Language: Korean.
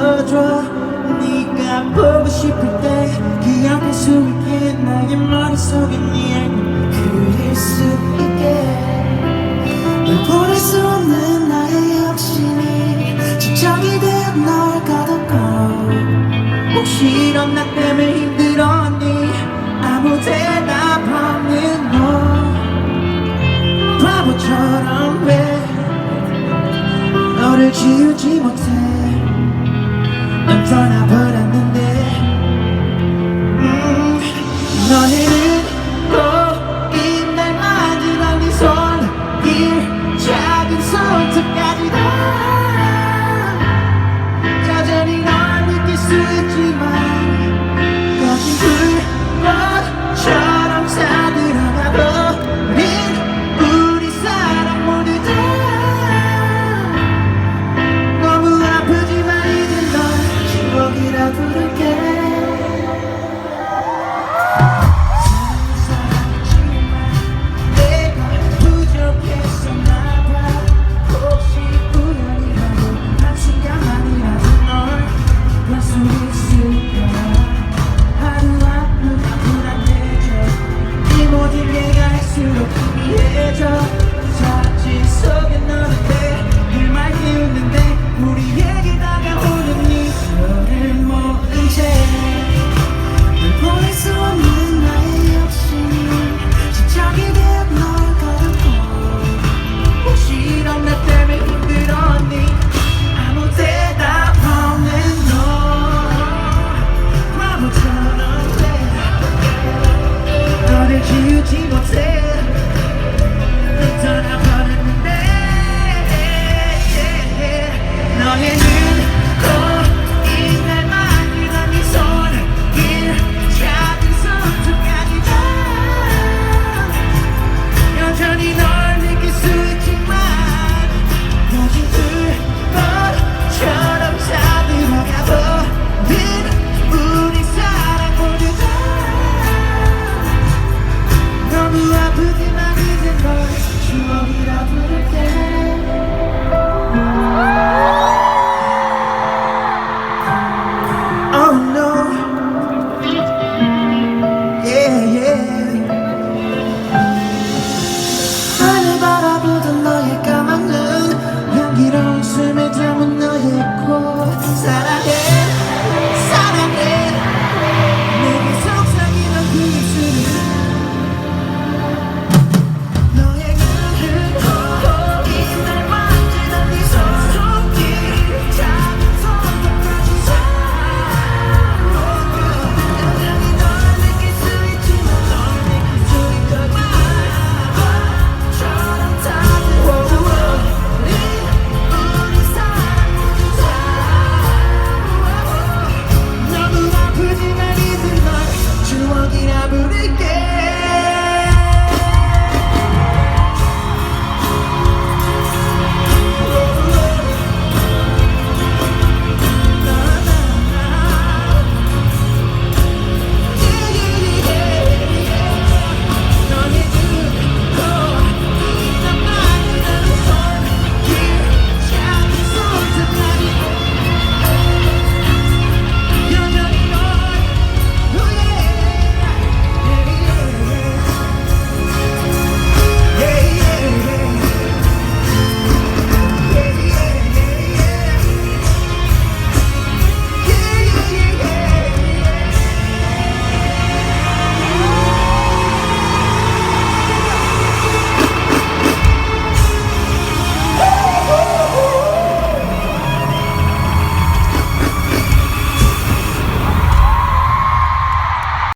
불러줘 네가 보고 싶을 때 기억할 수 있게 나의 머릿속에 네 그릴 수 있게. 널 보낼 수 없는 나의 욕심이 집착이 되어 널 가뒀고. 혹시 이런 나 때문에 힘들었니? 아무 대답 없는 너. 바보처럼 왜 너를 지우지 못해 넌 떠나버려 내가 부를게.